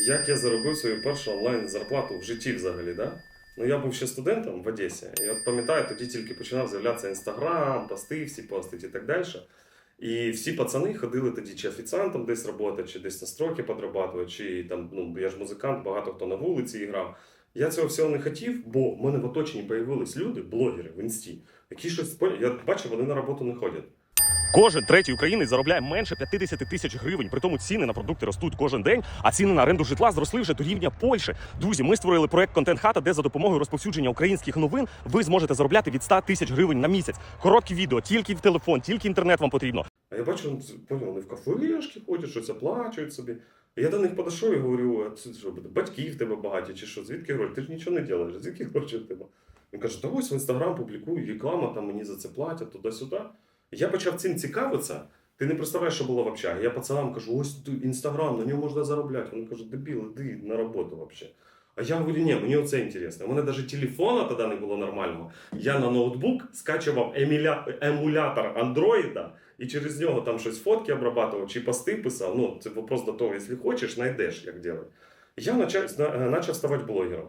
Як я заробив свою першу онлайн зарплату в житті взагалі, да? Ну я був ще студентом в Одесі, і от пам'ятаю, тоді тільки починав з'являтися інстаграм, пости, всі постить і так далі. І всі пацани ходили тоді чи офіціантом десь працювати, чи десь на строки подрабатувати, чи там, ну я ж музикант, багато хто на вулиці грав. Я цього всього не хотів, бо в мене в оточенні появились люди, блогери в інсті, які щось Я бачив, вони на роботу не ходять. Кожен третій українець заробляє менше 50 тисяч гривень. При тому ціни на продукти ростуть кожен день, а ціни на оренду житла зросли вже до рівня Польщі. Друзі, ми створили проект Контент Хата, де за допомогою розповсюдження українських новин ви зможете заробляти від 100 тисяч гривень на місяць. Короткі відео, тільки в телефон, тільки інтернет вам потрібно. А я бачу, ну, вони в кафешки ходять, щось оплачують собі. Я до них подійшов і говорю, а це що, батьки в тебе багаті, чи що, звідки гроші? Ти ж нічого не робиш, звідки гроші тебе? Він каже, та ось в інстаграм публікую, реклама, там мені за це платять, туди-сюди. Я почав цим цікавитися. Ти не представляєш, що було в общагі. Я пацанам кажу, ось інстаграм, на ньому можна заробляти. Вони кажуть, дебіл, іди на роботу взагалі. А я говорю, ні, мені оце інтересно. У мене навіть телефона тоді не було нормального. Я на ноутбук скачував еміля... емулятор андроїда і через нього там щось фотки обрабатував чи пости писав. Ну, це вопрос до того, якщо хочеш, знайдеш, як робити. Я почав, почав ставати блогером.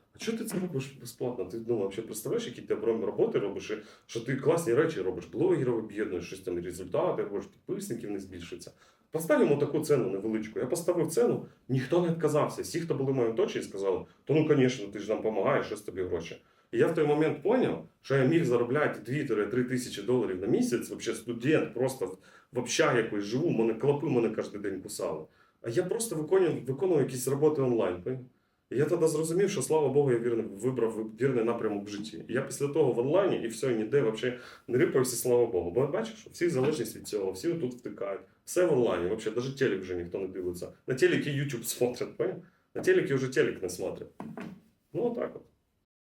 що ти це робиш безплатно? Ти ну, взагалі представляєш, які ти оборонні роботи робиш, і що ти класні речі робиш, блогерів об'єднуєш, щось там результати, робиш, підписників не збільшується. Поставимо таку ціну невеличку. Я поставив ціну, ніхто не відказався. Всі, хто були в моєму точці, сказали, то ну, звісно, ти ж нам допомагаєш, щось тобі гроші. І я в той момент зрозумів, що я міг заробляти 2-3 тисячі доларів на місяць, взагалі студент, просто в, якось живу, мене клопи мене кожен день кусали. А я просто виконував, виконував якісь роботи онлайн. І я тоді зрозумів, що слава Богу, я вірний, вибрав вірний напрямок в житті. І я після того в онлайні і все, ніде взагалі не рипався, слава Богу. Бо бачиш, всі залежність від цього, всі тут втикають. Все в онлайні, взагалі, навіть телек вже ніхто не дивиться. На телекі YouTube смотрять, поняв? На телекі вже телек не смотрять. Ну, отак от.